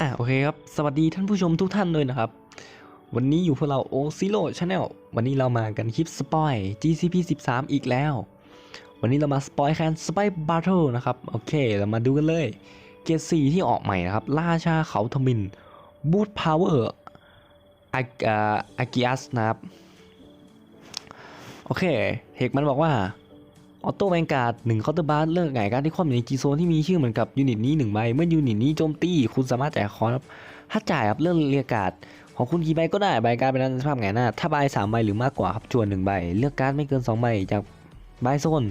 อะโอเคครับ สวัสดีท่านผู้ชมทุกท่านเลยนะครับ วันนี้อยู่พวกเราโอซิโ o ชาแนลวันนี้เรามากันคลิปสปอย GCP 13 อีกแล้ว วันนี้เรามาสปอยแคนสไปบัตเทิลนะครับ โอเค เรามาดูกันเลย เกรดสีที่ออกใหม่นะครับ ราชาเขาทมินบูตพาวเวอร์อากิอัสนะครับ โอเค เฮกมันบอกว่า ออโต้แวนการ์ดหนึ่งเคาน์เตอร์บาร์เลิกไงการที่คว่ำอยู่ในจีโซนที่มีชื่อเหมือนกับยูนิตนี้หนึ่งใบเมื่อยูนิตนี้โจมตีคุณสามารถจ่ายคอร์ครับถ้าจ่ายครับเรื่องเรียกการ์ดของคุณกี่ใบก็ได้ใบการ์ดเป็นนั้นสภาพไงหน้าถ้าใบสามใบหรือมากกว่าครับจวนหนึ่งใบเลือกการ์ดไม่เกินสองใบจากใบโซน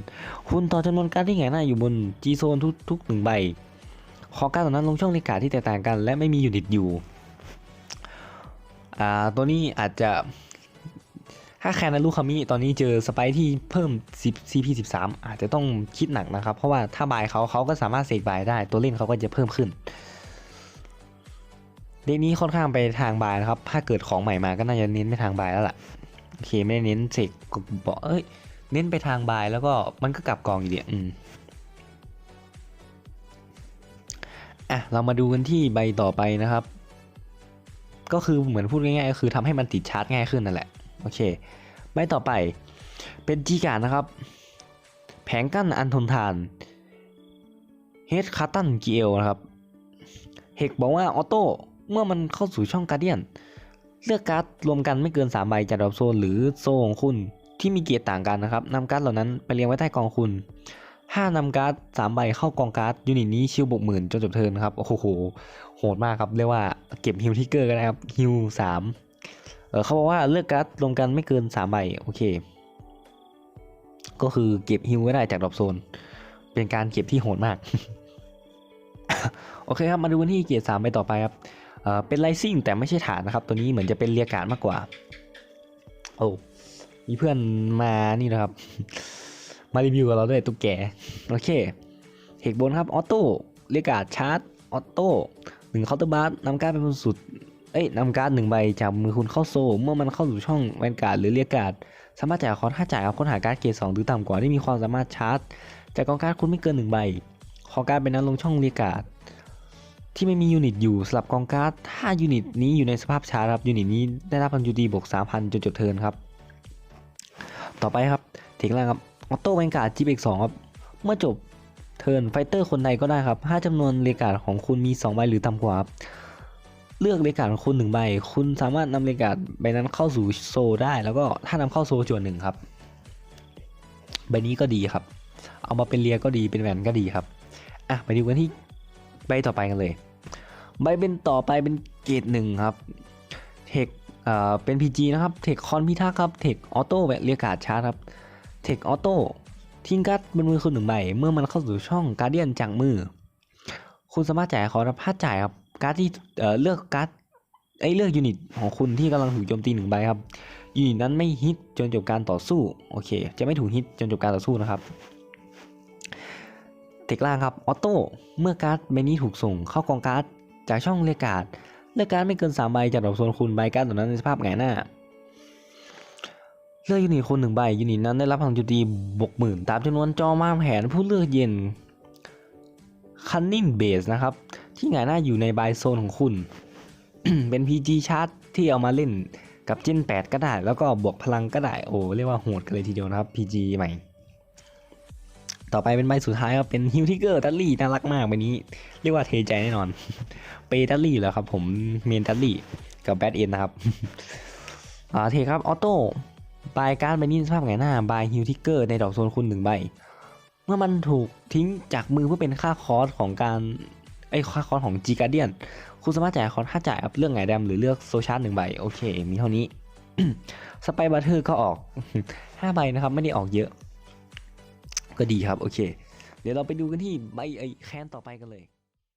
คุณต่อจำนวนการ์ดที่ไงหน้าอยู่บนจีโซนทุกทุกหนึ่งใบขอการ์ดเหล่านั้นลงช่องเรียกการ์ดที่แตกต่างกัน และไม่มียูนิตอยู่อ่าตัวนี้อาจจะ ถ้าแคนนารุคามิตอนนี้เจอสไปที่เพิ่ม10 CP 13 อาจจะต้องคิดหนักนะครับ เพราะว่าถ้าบายเขาเขาก็สามารถเสกบายได้ ตัวเล่นเขาก็จะเพิ่มขึ้นเด็กนี้ค่อนข้างไปทางบายนะครับ ถ้าเกิดของใหม่มาก็น่าจะเน้นไปทางบายแล้วล่ะ โอเคไม่ได้เน้นเสกบอกเอ้ย เน้นไปทางบายแล้วก็มันก็กลับกองอยู่ดีอืมอะเรามาดูกันที่ใบต่อไปนะครับ ก็คือเหมือนพูดง่ายๆก็คือทำให้มันติดชาร์จง่ายขึ้นนั่นแหละ โอเคใบต่อไปเป็นจีการนะครับ แผงกั้นอันทนทานเฮดคาตันกีเอลนะครับเฮกบอกว่าออโต้เมื่อมันเข้าสู่ช่องการเดียน เลือกการ์ดรวมกันไม่เกิน3ใบจากดรอปโซนหรือโซของคุณที่มีเกียรติต่างกันนะครับนำการ์ดเหล่านั้นไปเรียงไว้ใต้กองคุณถ้านำการ์ด3ใบเข้ากองการ์ดยูนิตนี้ชิวบวกหมื่นจนจบเทิร์นครับ โอ้โห โหดมากครับ เรียกว่าเก็บฮิวทิกเกอร์กันนะครับฮิวสาม เขาบอกว่าเลือกการ์ดรวมกันไม่เกิน3ใบโอเค ก็คือเก็บฮิวไว้ได้จากดรอปโซน เป็นการเก็บที่โหดมาก โอเคครับ มาดูกันที่เกียร์สามไปต่อไปครับเเป็นไลซิ่งแต่ไม่ใช่ฐานนะครับ ตัวนี้เหมือนจะเป็นเรียกการ์ดมากกว่า โอ้มีเพื่อนมานี่นะครับ มารีวิวกับเราด้วยตุ๊กแก โอเคเฮกบนครับ ออโต้เรียกการ์ดชาร์จ ออโต้หนึ่งเคาน์เตอร์บาร์นำการเป็นบนสุด เอ้ยนำการ์ดหนึ่งใบจากมือคุณเข้าโซลเมื่อมันเข้าสู่ช่องแวนการ์ดหรือเรียกการ์ดสามารถจ่ายคอร์สถ้าจ่ายเอาค้นหาการ์ดเกรดสองหรือต่ำกว่าที่มีความสามารถชาร์จจากกองการ์ดคุณไม่เกินหนึ่งใบขอการ์ดเป็นนั้นลงช่องเรียกการ์ดที่ไม่มียูนิตอยู่สลับกองการ์ดถ้ายูนิตนี้อยู่ในสภาพชาร์จครับยูนิตนี้ได้รับพันจูดีบวกสามพันจนจบเทิร์นครับ ต่อไปครับถึงแล้วครับออโต้แวนการ์ดจีเบกสองครับเมื่อจบเทิร์นไฟเตอร์คนใดก็ได้ครับถ้าจำนวนเรียกการ์ดของคุณมีสองใบหรือต่ำกว่าครับ เลือกเลกาดของคุณหนึ่งใบ คุณสามารถนำเลกาดใบนั้นเข้าสู่โซได้ แล้วก็ถ้านำเข้าโซจวนหนึ่งครับ ใบนี้ก็ดีครับ เอามาเป็นเรียก็ดีเป็นแหวนก็ดีครับ อะไปดูกันที่ใบต่อไปกันเลย ใบเป็นต่อไปเป็นเกรดหนึ่งครับ เทคเอ่อเป็น PG นะครับ เทคคอนพิทักษ์ครับ เทคออโต้แบบเรียกการ์ดชาร์จครับ เทคออโต้ทิ้งการ์ดบนมือคุณหนึ่งใบ เมื่อมันเข้าสู่ช่องการเดียนจากมือ คุณสามารถจ่ายคอร์รับถ้าจ่ายครับ การ์ดที่เลือกการ์ดไอ้เลือกยูนิตของคุณที่กำลังถูกโจมตีหนึ่งใบครับยูนิตนั้นไม่ฮิตจนจบการต่อสู้โอเค จะไม่ถูกฮิตจนจบการต่อสู้นะครับเทคล่างครับออโต้เมื่อการ์ดใบนี้ถูกส่งเข้ากองการ์ดจากช่องเรียกการ์ดเลือกการ์ดไม่เกิน3ใบจากดอกโซนคุณใบการ์ดตัวนั้นในสภาพไงหน้าเลือกยูนิตคนหนึ่งใบยูนิตนั้นได้รับพลังจุตีบวกหมื่นตามจำนวนจอมาแผนผู้เลือกเย็นคันนิ่งเบสนะครับ ที่หงายหน้าอยู่ในบายโซนของคุณ เป็น PG ชาร์ตที่เอามาเล่นกับเจน8 ก็ได้ แล้วก็บวกพลังก็ได้ โอ้เรียกว่าโหดกันเลยทีเดียวนะครับ PG ใหม่ ต่อไปเป็นใบสุดท้ายครับเป็นฮิวทิเกอร์ดัลลี่น่ารักมากใบนี้ เรียกว่าเทใจแน่นอน เปดัลลี่แล้วครับผมเมนดัลลี่กับแบทเอ็นนะครับอ่าเทครับออโต้บายการ์ดใบนี้สภาพไงหน้าบายฮิวทิเกอร์ในดอกโซนคุณหนึ่งใบ เมื่อมันถูกทิ้งจากมือเพื่อเป็นค่าคอสของการ ไอ้ค่าคอสของ G Guardian คุณสามารถจ่ายคอสถ้าจ่ายเรื่องไงแดมหรือเลือกโซชาร์หนึ่งใบโอเค มีเท่านี้สไปบัตเทอร์ก็ออก 5 ใบนะครับ ไม่ได้ออกเยอะ ก็ดีครับ โอเค เดี๋ยวเราไปดูกันที่ใบไอแคนต่อไปกันเลย